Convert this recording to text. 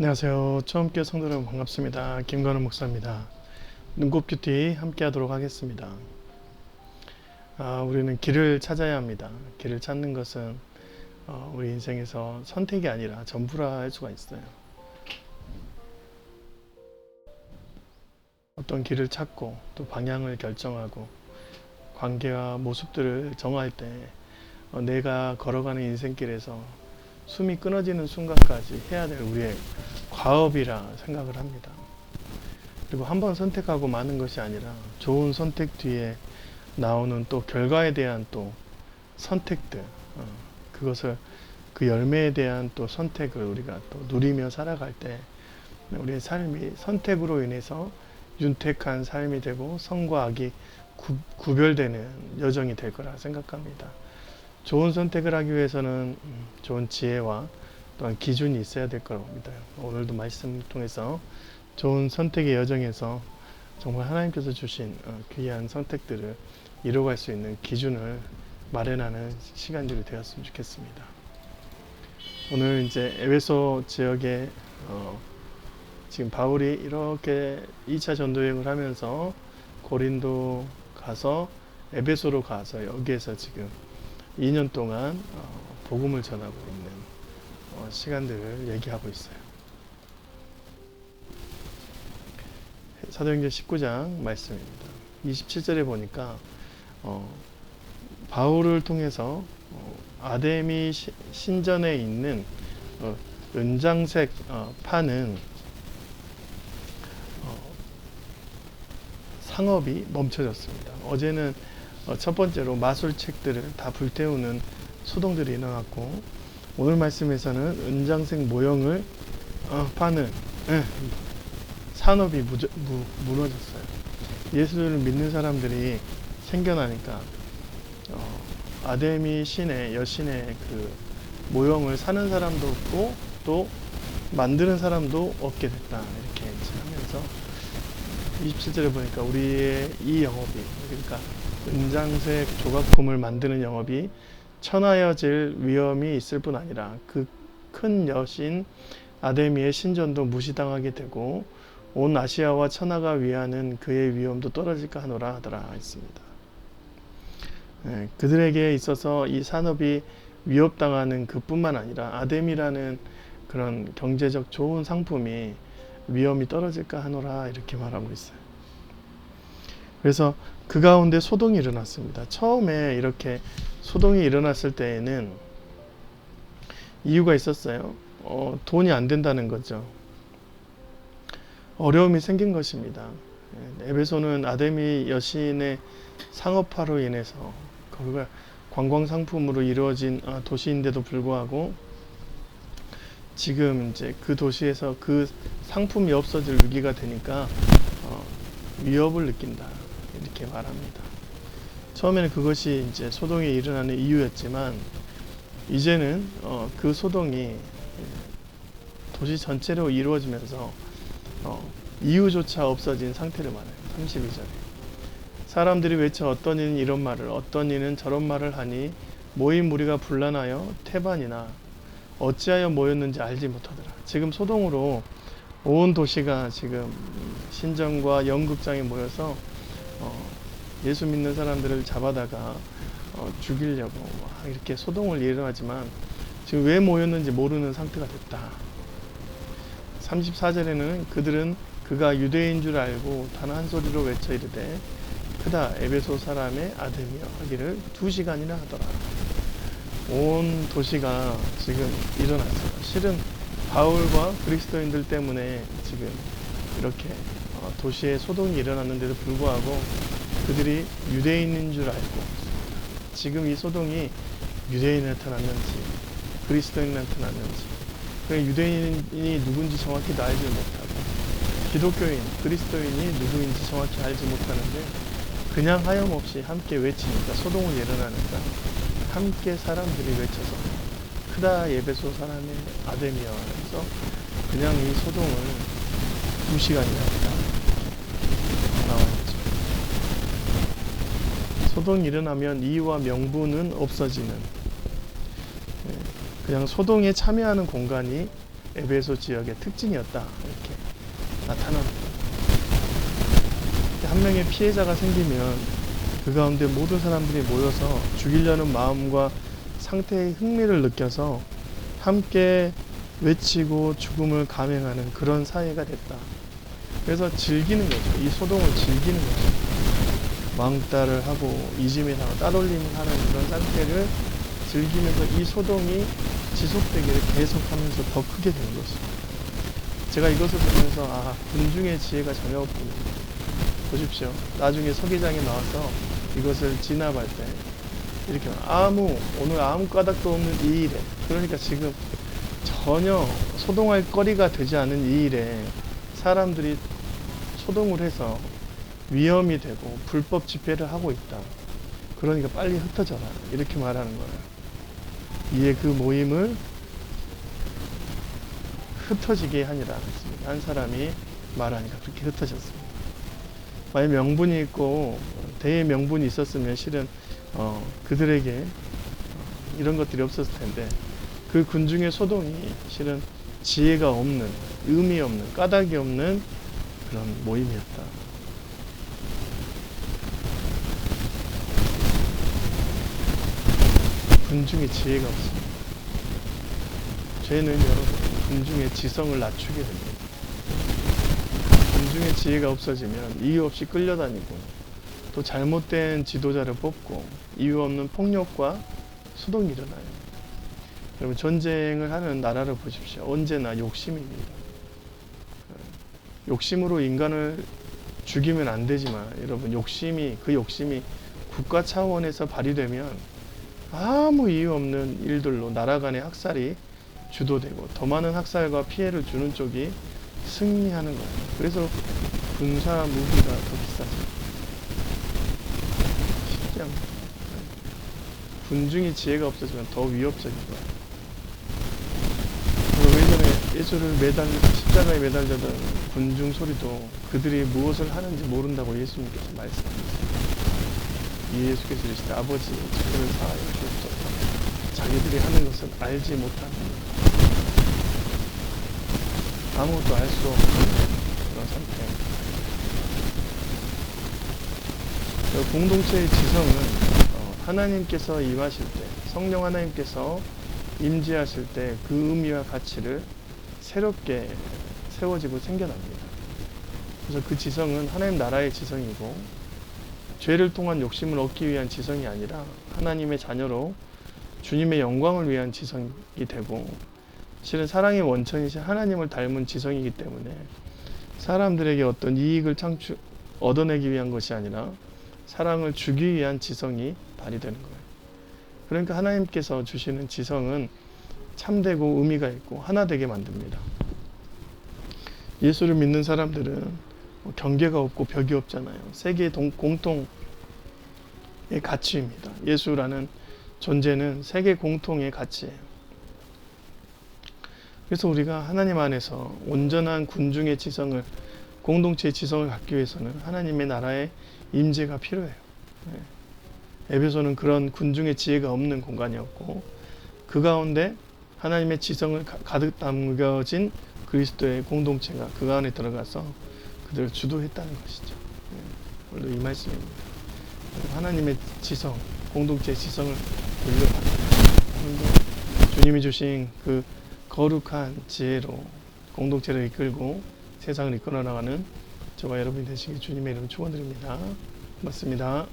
안녕하세요. 처음 뵙 성도 여러분 반갑습니다. 김건우 목사입니다. 눈곱 큐티 함께 하도록 하겠습니다. 아, 우리는 길을 찾아야 합니다. 길을 찾는 것은 어, 우리 인생에서 선택이 아니라 전부라 할 수가 있어요. 어떤 길을 찾고 또 방향을 결정하고 관계와 모습들을 정할 때 어, 내가 걸어가는 인생길에서 숨이 끊어지는 순간까지 해야 될 우리의 과업이라 생각을 합니다. 그리고 한 번 선택하고 마는 것이 아니라 좋은 선택 뒤에 나오는 또 결과에 대한 또 선택들, 어, 그것을 그 열매에 대한 또 선택을 우리가 또 누리며 살아갈 때 우리의 삶이 선택으로 인해서 윤택한 삶이 되고 성과 악이 구, 구별되는 여정이 될 거라 생각합니다. 좋은 선택을 하기 위해서는 음, 좋은 지혜와 또한 기준이 있어야 될 거라고 봅니다. 오늘도 말씀을 통해서 좋은 선택의 여정에서 정말 하나님께서 주신 어, 귀한 선택들을 이루어갈 수 있는 기준을 마련하는 시간들이 되었으면 좋겠습니다. 오늘 이제 에베소 지역에 어, 지금 바울이 이렇게 2차 전도 여행을 하면서 고린도 가서 에베소로 가서 여기에서 지금 2년 동안 어, 복음을 전하고 있는 어, 시간들을 얘기하고 있어요. 사도행전 19장 말씀입니다. 27절에 보니까 어, 바울을 통해서 어, 아데미 시, 신전에 있는 어, 은장색 어, 파는 어, 상업이 멈춰졌습니다. 어제는 어, 첫 번째로 마술책들을 다 불태우는 소동들이 일어났고 오늘 말씀에서는 은장색 모형을 어, 파는 예, 산업이 무저, 무, 무너졌어요. 예수를 믿는 사람들이 생겨나니까 어, 아데미 신의 여신의 그 모형을 사는 사람도 없고 또 만드는 사람도 없게 됐다 이렇게 하면서 27절에 보니까 우리의 이 영업이 그러니까 은장색 조각품을 만드는 영업이 천하여질 위험이 있을 뿐 아니라 그 큰 여신 아데미의 신전도 무시당하게 되고 온 아시아와 천하가 위하는 그의 위험도 떨어질까 하노라 하더라 했습니다. 예, 그들에게 있어서 이 산업이 위협당하는 그뿐만 아니라 아데미라는 그런 경제적 좋은 상품이 위험이 떨어질까 하노라 이렇게 말하고 있어요. 그래서 그 가운데 소동이 일어났습니다. 처음에 이렇게 소동이 일어났을 때에는 이유가 있었어요. 어, 돈이 안 된다는 거죠. 어려움이 생긴 것입니다. 예, 에베소는 아데미 여신의 상업화로 인해서 거기가 관광 상품으로 이루어진 아, 도시인데도 불구하고 지금 이제 그 도시에서 그 상품이 없어질 위기가 되니까 어, 위협을 느낀다 이렇게 말합니다. 처음에는 그것이 이제 소동이 일어나는 이유였지만 이제는 어, 그 소동이 도시 전체로 이루어지면서 어, 이유조차 없어진 상태를 말해요. 32절에 사람들이 외쳐 어떤 이는 이런 말을 어떤 이는 저런 말을 하니 모인 무리가 분란하여 태반이나 어찌하여 모였는지 알지 못하더라. 지금 소동으로 온 도시가 지금 신전과 연극장에 모여서 어, 예수 믿는 사람들을 잡아다가 어, 죽이려고 막 이렇게 소동을 일어나지만 지금 왜 모였는지 모르는 상태가 됐다. 34절에는 그들은 그가 유대인 줄 알고 단 한 소리로 외쳐 이르되 크다 에베소 사람의 아들이여 하기를 두 시간이나 하더라. 온 도시가 지금 일어났어요. 실은 바울과 그리스도인들 때문에 지금 이렇게 어, 도시에 소동이 일어났는데도 불구하고 그들이 유대인인 줄 알고 지금 이 소동이 유대인한테 났는지 그리스도인한테 났는지 유대인이 누군지 정확히 알지 못하고 기독교인, 그리스도인이 누구인지 정확히 알지 못하는데 그냥 하염없이 함께 외치니까 소동을 일어나니까 함께 사람들이 외쳐서 크다 예배소 사람의 아데미여 해서 그냥 이 소동을 했다 나와 있죠. 소동이 일어나면 이유와 명분은 없어지는 예, 그냥 소동에 참여하는 공간이 에베소 지역의 특징이었다 이렇게 나타납니다. 한 명의 피해자가 생기면 그 가운데 모든 사람들이 모여서 죽이려는 마음과 상태의 흥미를 느껴서 함께 외치고 죽음을 감행하는 그런 사회가 됐다. 그래서 즐기는 거죠. 이 소동을 즐기는 거죠. 왕따를 하고 나와 따돌림을 하는 그런 상태를 즐기면서 이 소동이 지속되기를 계속하면서 더 크게 되는 것입니다. 제가 이것을 보면서 아 군중의 지혜가 전혀 없군요. 보십시오. 나중에 서기장에 나와서 이것을 진압할 때 이렇게 아무 오늘 아무 까닭도 없는 이 일에 그러니까 지금 전혀 소동할 거리가 되지 않은 이 일에 사람들이 소동을 해서 위험이 되고 불법 집회를 하고 있다. 그러니까 빨리 흩어져라. 이렇게 말하는 거예요. 이에 그 모임을 흩어지게 하니라 했습니다. 한 사람이 말하니까 그렇게 흩어졌습니다. 만약 명분이 있고 대의 명분이 있었으면 실은 어, 그들에게 어, 이런 것들이 없었을 텐데 그 군중의 소동이 실은 지혜가 없는 의미 없는 까닭이 없는 그런 모임이었다. 군중의 지혜가 없습니다. 죄는 여러분 군중의 지성을 낮추게 됩니다. 군중의 지혜가 없어지면 이유 없이 끌려다니고 또 잘못된 지도자를 뽑고 이유 없는 폭력과 수동이 일어나요. 여러분 전쟁을 하는 나라를 보십시오. 언제나 욕심입니다. 욕심으로 인간을 죽이면 안 되지만 여러분 욕심이 그 욕심이 국가 차원에서 발휘되면 아무 이유 없는 일들로 나라 간의 학살이 주도되고 더 많은 학살과 피해를 주는 쪽이 승리하는 거예요. 그래서 군사 무기가 더 비싸죠. 쉽지 않고 군중이 지혜가 없어지면 더 위협적인 거예요. 예수를 매달 십자가에 매달려던 군중 소리도 그들이 무엇을 하는지 모른다고 예수님께서 말씀하셨어요. 예수께서 이르시되 아버지 저들을 사하여 주옵소서. 자기들이 하는 것은 알지 못하는 아무것도 알 수 없는 그런 상태 그 공동체의 지성은 어, 하나님께서 임하실 때 성령 하나님께서 임재하실 때 그 의미와 가치를 새롭게 세워지고 생겨납니다. 그래서 그 지성은 하나님 나라의 지성이고 죄를 통한 욕심을 얻기 위한 지성이 아니라 하나님의 자녀로 주님의 영광을 위한 지성이 되고 실은 사랑의 원천이신 하나님을 닮은 지성이기 때문에 사람들에게 어떤 이익을 창출 얻어내기 위한 것이 아니라 사랑을 주기 위한 지성이 발휘되는 거예요. 그러니까 하나님께서 주시는 지성은 참되고 의미가 있고 하나 되게 만듭니다. 예수를 믿는 사람들은 뭐 경계가 없고 벽이 없잖아요. 세계의 동, 공통의 가치입니다. 예수라는 존재는 세계 공통의 가치예요. 그래서 우리가 하나님 안에서 온전한 군중의 지성을 공동체의 지성을 갖기 위해서는 하나님의 나라의 임재가 필요해요. 네. 에베소는 그런 군중의 지혜가 없는 공간이었고 그 가운데 하나님의 지성을 가득 담겨진 그리스도의 공동체가 그 안에 들어가서 그들을 주도했다는 것이죠. 네. 오늘도 이 말씀입니다. 하나님의 지성, 공동체의 지성을 돌려받는 주님이 주신 그 거룩한 지혜로 공동체를 이끌고 세상을 이끌어 나가는 저와 여러분이 되시길 주님의 이름 축원드립니다. 고맙습니다.